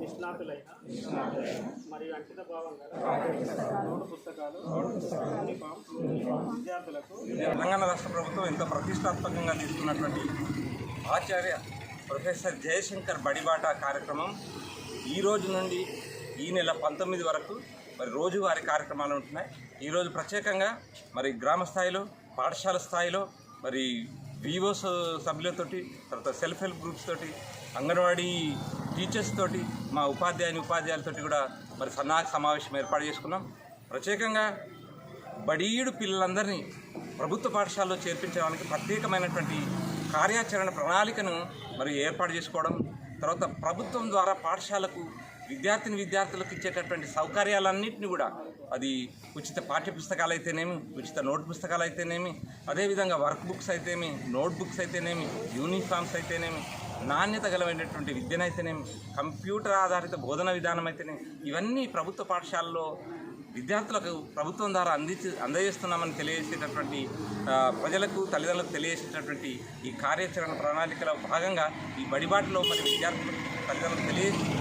నిష్ణాతులైన మరియు అంకిత భావంగా నోటు పుస్తకాలు విద్యార్థులకు తెలంగాణ రాష్ట్ర ప్రభుత్వం ఎంతో ప్రతిష్టాత్మకంగా తీసుకున్నటువంటి ఆచార్య ప్రొఫెసర్ జయశంకర్ బడిబాట కార్యక్రమం ఈ రోజు నుండి ఈ నెల పంతొమ్మిది వరకు మరి రోజువారీ కార్యక్రమాలు ఉంటున్నాయి. ఈరోజు ప్రత్యేకంగా మరి గ్రామ స్థాయిలో పాఠశాల స్థాయిలో మరి వివోస్ సభ్యులతోటి తర్వాత సెల్ఫ్ హెల్ప్ గ్రూప్స్ తోటి అంగన్వాడీ టీచర్స్ తోటి మా ఉపాధ్యాయుని ఉపాధ్యాయులతోటి కూడా మరి సన్నాహక సమావేశం ఏర్పాటు చేసుకున్నాం. ప్రత్యేకంగా బడీడు పిల్లలందరినీ ప్రభుత్వ పాఠశాలలో చేర్పించడానికి ప్రత్యేకమైనటువంటి కార్యాచరణ ప్రణాళికను మరి ఏర్పాటు చేసుకోవడం తర్వాత ప్రభుత్వం ద్వారా పాఠశాలకు విద్యార్థిని విద్యార్థులకు ఇచ్చేటటువంటి సౌకర్యాలన్నింటినీ కూడా అది ఉచిత పాఠ్య పుస్తకాలు అయితేనేమి ఉచిత నోట్ పుస్తకాలు అయితేనేమి అదేవిధంగా వర్క్ బుక్స్ అయితేనేమి నోట్ బుక్స్ అయితేనేమి యూనిఫామ్స్ అయితేనేమి నాణ్యత గలమైనటువంటి విద్యనైతేనేమి కంప్యూటర్ ఆధారిత బోధన విధానం అయితేనేమి ఇవన్నీ ప్రభుత్వ పాఠశాలలో విద్యార్థులకు ప్రభుత్వం ద్వారా అందించి అందజేస్తున్నామని తెలియజేసేటటువంటి ప్రజలకు తల్లిదండ్రులకు తెలియజేసేటటువంటి ఈ కార్యాచరణ ప్రణాళికలో భాగంగా ఈ బడిబాటలో మరి విద్యార్థులకు తల్లిదండ్రులకు తెలియజేసి